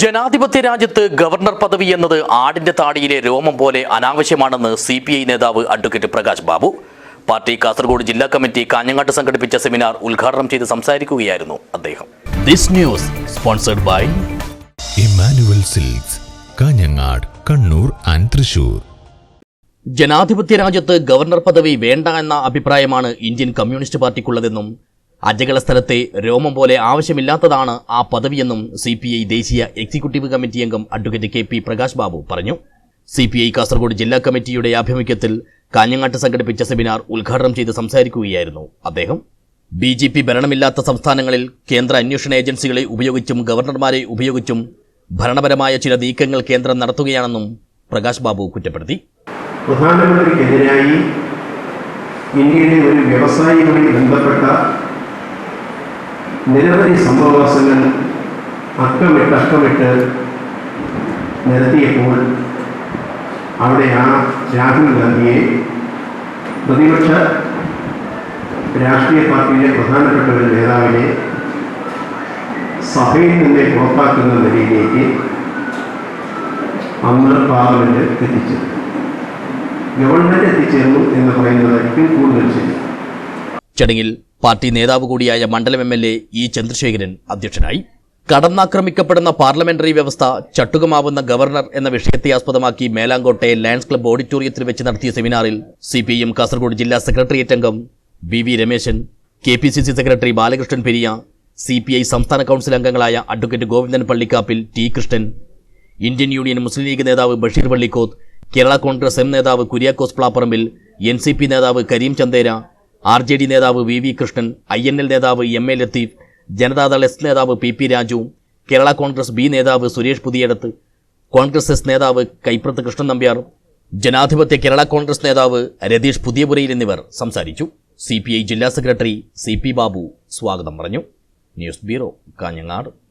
ജനാധിപത്യ രാജ്യത്ത് ഗവർണർ പദവി എന്നത് ആടിന്റെ താടിയിലെ രോമം പോലെ അനാവശ്യമാണെന്ന് സി പി ഐ നേതാവ് അഡ്വക്കേറ്റ് പ്രകാശ് ബാബു. പാർട്ടി കാസർഗോഡ് ജില്ലാ കമ്മിറ്റി കാഞ്ഞങ്ങാട്ട് സംഘടിപ്പിച്ച സെമിനാർ ഉദ്ഘാടനം ചെയ്ത് സംസാരിക്കുകയായിരുന്നു അദ്ദേഹം. This news sponsored by Emmanuel silks Kanhangad Kannur and Thrissur. ജനാധിപത്യ രാജ്യത്ത് ഗവർണർ പദവി വേണ്ട എന്ന അഭിപ്രായമാണ് ഇന്ത്യൻ കമ്മ്യൂണിസ്റ്റ് പാർട്ടിക്കുള്ളതെന്നും അജകള സ്ഥലത്തെ രോമം പോലെ ആവശ്യമില്ലാത്തതാണ് ആ പദവിയെന്നും സി പി ഐ ദേശീയ എക്സിക്യൂട്ടീവ് കമ്മിറ്റി അംഗം advocate K P Prakash Babu പറഞ്ഞു. സി പി ഐ കാസർഗോഡ് ജില്ലാ കമ്മിറ്റിയുടെ ആഭിമുഖ്യത്തിൽ കാഞ്ഞങ്ങാട്ട് സംഘടിപ്പിച്ച സെമിനാർ ഉദ്ഘാടനം ചെയ്ത് സംസാരിക്കുകയായിരുന്നു അദ്ദേഹം. ബി ജെ പി ഭരണമില്ലാത്ത സംസ്ഥാനങ്ങളിൽ കേന്ദ്ര അന്വേഷണ ഏജൻസികളെ ഉപയോഗിച്ചും ഗവർണർമാരെ ഉപയോഗിച്ചും ഭരണപരമായ ചില നീക്കങ്ങൾ കേന്ദ്രം നടത്തുകയാണെന്നും പ്രകാശ് ബാബു കുറ്റപ്പെടുത്തി. പ്രധാനമന്ത്രിക്കെതിരായി ഇന്ത്യയിലെ ഒരു വ്യവസായിയുമായി ബന്ധപ്പെട്ട നിരവധി സംഭവവാസങ്ങൾ അക്കമിട്ട് അക്കമിട്ട് നിരത്തിയപ്പോൾ അവിടെ ആ രാഹുൽ ഗാന്ധിയെ പ്രതിപക്ഷ രാഷ്ട്രീയ പാർട്ടിയിലെ പ്രധാനപ്പെട്ട ഒരു നേതാവിനെ സഭയിൽ നിന്ന് പുറത്താക്കുന്ന നിലയിലേക്ക് അന്ന് പാർലമെന്റ് എത്തിച്ചു ഗവൺമെന്റ് എത്തിച്ചേർന്നു എന്ന് പറയുന്നതായിരിക്കും കൂടുതൽ ശരി. ചടങ്ങിൽ പാർട്ടി നേതാവ് കൂടിയായ മണ്ഡലം M L A E Chandrasekharan അധ്യക്ഷനായി. കടന്നാക്രമിക്കപ്പെടുന്ന പാർലമെന്ററി വ്യവസ്ഥ ചട്ടുകമാവുന്ന ഗവർണർ എന്ന വിഷയത്തെ ആസ്പദമാക്കി മേലാങ്കോട്ടെ ലയൺസ് ക്ലബ്ബ് ഓഡിറ്റോറിയത്തിൽ വെച്ച് നടത്തിയ സെമിനാറിൽ സി പി എം കാസർഗോഡ് ജില്ലാ സെക്രട്ടേറിയറ്റ് അംഗം V V Rameshan K P C C secretary Balakrishnan Periya C P I സംസ്ഥാന കൗൺസിൽ അംഗങ്ങളായ advocate Govindan Pallikkappil T Krishnan Indian Union Muslim League നേതാവ് ബഷീർ പള്ളിക്കോത്ത് കേരള കോൺഗ്രസ് എം നേതാവ് Kuriakose Plapparambil N C P നേതാവ് Kareem Chandera R J D നേതാവ് V V Krishnan I N L നേതാവ് M A Latheef Janatadal S നേതാവ് P P Raju Kerala Congress B നേതാവ് Suresh Puthiyadath Congress S നേതാവ് കൈപ്രത്ത് കൃഷ്ണൻ നമ്പ്യാർ ജനാധിപത്യ കേരള കോൺഗ്രസ് നേതാവ് രതീഷ് പുതിയപുരയിൽ എന്നിവർ സംസാരിച്ചു. സി ജില്ലാ സെക്രട്ടറി സി ബാബു സ്വാഗതം പറഞ്ഞു. News bureau Kanhangad.